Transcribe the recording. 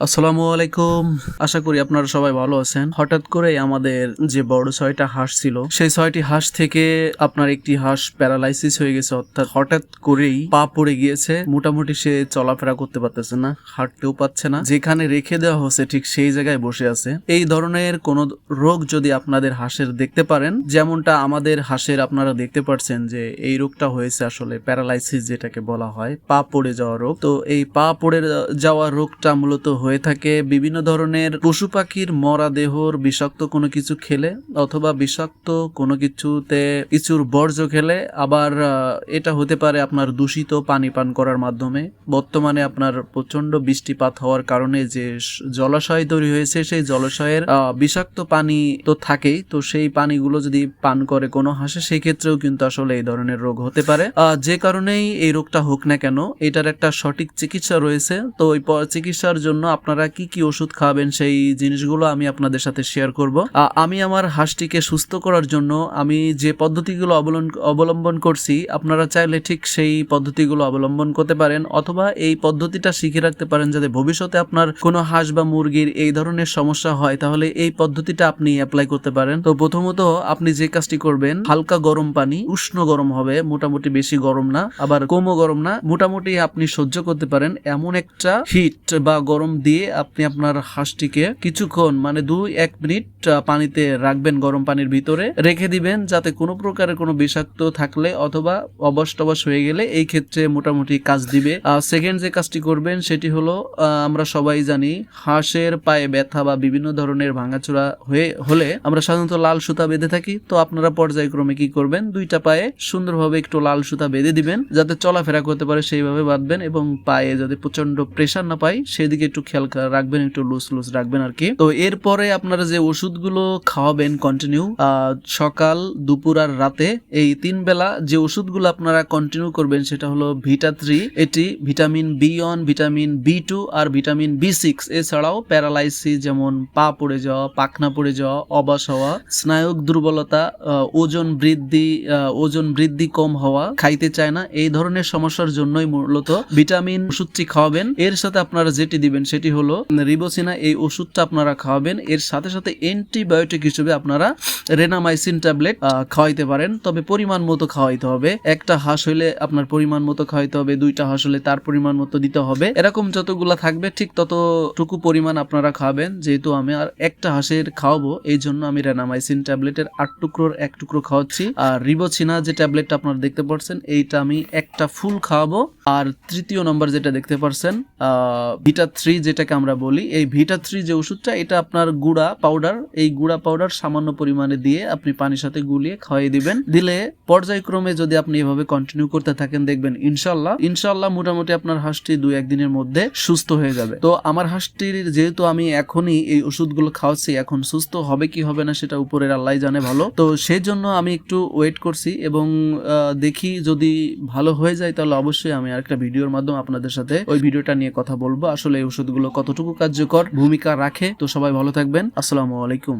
আসসালামু আলাইকুম। আশা করি আপনারা সবাই ভালো আছেন। হঠাৎ করে আমাদের যে বড় ছয়টা হাঁস ছিল, সেই ছয়টি হাঁস থেকে আপনার একটি হাঁস প্যারালাইসিস হয়ে গেছে। অর্থাৎ হঠাৎ করেই পা পড়ে গিয়েছে। মোটামুটি সে চলাফেরা করতে পারতেছে না, হাঁটতেও পাচ্ছে না। যেখানে রেখে দেওয়া হচ্ছে ঠিক সেই জায়গায় বসে আছে। এই ধরনের কোন রোগ যদি আপনাদের হাঁসের দেখতে পারেন, যেমনটা আমাদের হাঁসের আপনারা দেখতে পাচ্ছেন যে এই রোগটা হয়েছে আসলে প্যারালাইসিস যেটাকে বলা হয়, পা পড়ে যাওয়া রোগ। তো এই পা পড়ে যাওয়া রোগটা মূলত হয়ে থাকে বিভিন্ন ধরনের পশু পাখির মরা দেহর বিষাক্ত কোনো কিছু খেলে অথবা বিষাক্ত কোনো কিছুতে কিছুর বর্জ্য খেলে। আবার এটা হতে পারে আপনার দূষিত পানি পান করার মাধ্যমে। বর্তমানে আপনার প্রচণ্ড বৃষ্টিপাত হওয়ার কারণে যে জলাশয় তৈরি হয়েছে, সেই জলাশয়ের বিষাক্ত পানি তো থাকেই। তো সেই পানিগুলো যদি পান করে কোনো হাঁসে সেই ক্ষেত্রেও কিন্তু আসলে এই ধরনের রোগ হতে পারে। যে কারণেই এই রোগটা হোক না কেন, এটার একটা সঠিক চিকিৎসা রয়েছে। তো ওই চিকিৎসার জন্য আপনারা কি কি ওষুধ খাবেন সেই জিনিসগুলো আমি আপনাদের সাথে শেয়ার করব। আমি আমার হাঁসটিকে সুস্থ করার জন্য আমি যে পদ্ধতিগুলো অবলম্বন অবলম্বন করছি, আপনারা চাইলে ঠিক সেই পদ্ধতিগুলো অবলম্বন করতে পারেন অথবা এই পদ্ধতিটা শিখে রাখতে পারেন যাতে ভবিষ্যতে আপনার কোনো হাঁস বা মুরগির এই ধরনের সমস্যা হয়, তাহলে এই পদ্ধতিটা আপনি অ্যাপ্লাই করতে পারেন। তো প্রথমত আপনি যে কাজটি করবেন, হালকা গরম পানি, উষ্ণ গরম হবে, মোটামুটি বেশি গরম না, আবার কমও গরম না, মোটামুটি আপনি সহ্য করতে পারেন এমন একটা হিট বা গরম দিয়ে আপনি আপনার হাঁসটিকে কিছুক্ষণ মানে দুই এক মিনিট পানিতে রাখবেন গরম পানির ভিতরে। রেখে দিবেন যাতে কোনো প্রকারের কোনো বিষাক্ত থাকলে অথবা অবশ টবশ হয়ে গেলে এই ক্ষেত্রে মোটামুটি কাজ দিবে। সেকেন্ড যে কাজটি করবেন সেটি হলো আমরা সবাই জানি হাঁসের পায়ে ব্যথা বা বিভিন্ন ধরনের ভাঙাচোরা হয়ে, হলে আমরা সাধারণত লাল সুতা বেঁধে থাকি। তো আপনারা পর্যায়ক্রমে কি করবেন? দুইটা পায়ে সুন্দরভাবে একটু লাল সুতা বেঁধে দিবেন, যাতে চলাফেরা করতে পারে সেইভাবে বাঁধবেন এবং পায়ে যাতে প্রচণ্ড প্রেশার না পায়, সেদিকে একটু খেয়াল রাখবেন, একটু লুজ লুজ রাখবেন আর কি। তো এরপরে আপনারা যে ওষুধগুলো খাওয়াবেন কন্টিনিউ সকাল, দুপুর আর রাতে, এই তিন বেলা যে ওষুধগুলো আপনারা কন্টিনিউ করবেন সেটা হলো ভিটা থ্রি, এটি vitamin B one, vitamin B two আর ভিটামিন বি সিক্স। এছাড়াও প্যারালাইসিস যেমন পা পড়ে যাওয়া, পাখনা পড়ে যাওয়া অবাস হওয়া, স্নায়ুক দুর্বলতা ওজন বৃদ্ধি ওজন বৃদ্ধি কম হওয়া, খাইতে চায় না, এই ধরনের সমস্যার জন্যই মূলত ভিটামিন ওষুধটি খাওয়াবেন। এর সাথে আপনারা যেটি দিবেন সেটি হলো রিবোসিনা এই ওষুধটা আপনারা খাওয়াবেন। এর সাথে সাথে অ্যান্টিবায়োটিক হিসেবে আপনারা রেনামাইসিন ট্যাবলেট খাওয়াইতে পারেন। তবে পরিমাণ মতো খাওয়াইতে হবে। একটা হাঁস হইলে আপনার পরিমাণ মতো খাওয়াইতে হবে, দুইটা হাঁস হলে তার পরিমাণ মতো দিতে হবে। এরকম যতগুলা থাকবে, ঠিক ততটুকু পরিমাণ আপনারা খাবেন। যেহেতু আমি আর একটা হাঁসের খাওয়াবো, এই জন্য আমি রেনামাইসিন ট্যাবলেটের আট টুকরোর এক টুকরো খাওয়াচ্ছি। আর রিবোছিনা যে ট্যাবলেটটা আপনারা দেখতে পাচ্ছেন এইটা আমি একটা ফুল খাওয়াবো। আর তৃতীয় নম্বর যেটা দেখতে পাচ্ছেন ভিটা থ্রি যেটাকে আমরা বলি এই ভিটা থ্রি যে ওষুধটা, এটা আপনার গুঁড়া পাউডার এই গুঁড়া পাউডার সামান্য পরিমাণে দিয়ে আপনি পানির সাথে গুলিয়ে খাওয়াই দিবেন। দিলে পর্যায়ক্রমে যদি আপনি এভাবে কন্টিনিউ করতে থাকেন, দেখবেন ইনশাল্লাহ ইনশাল্লাহ মোটামুটি আপনার হাঁসটি দুই একদিনের মধ্যে সুস্থ হয়ে যাবে। তো আমার হাঁসটির যেহেতু আমি এখনই এই ওষুধগুলো খাওয়াচ্ছি, এখন সুস্থ হবে কি হবে না সেটা উপরের আল্লাহ জানে ভালো। তো সেই জন্য আমি একটু ওয়েট করছি এবং দেখি যদি ভালো হয়ে যায়, তাহলে অবশ্যই আমি আরেকটা ভিডিওর মাধ্যমে আপনাদের সাথে ওই ভিডিওটা নিয়ে কথা বলব। আসলে এই ওষুধগুলো কতটুকু কার্যকর ভূমিকা রাখে তো সবাই ভালো থাকবেন। আসসালামু আলাইকুম।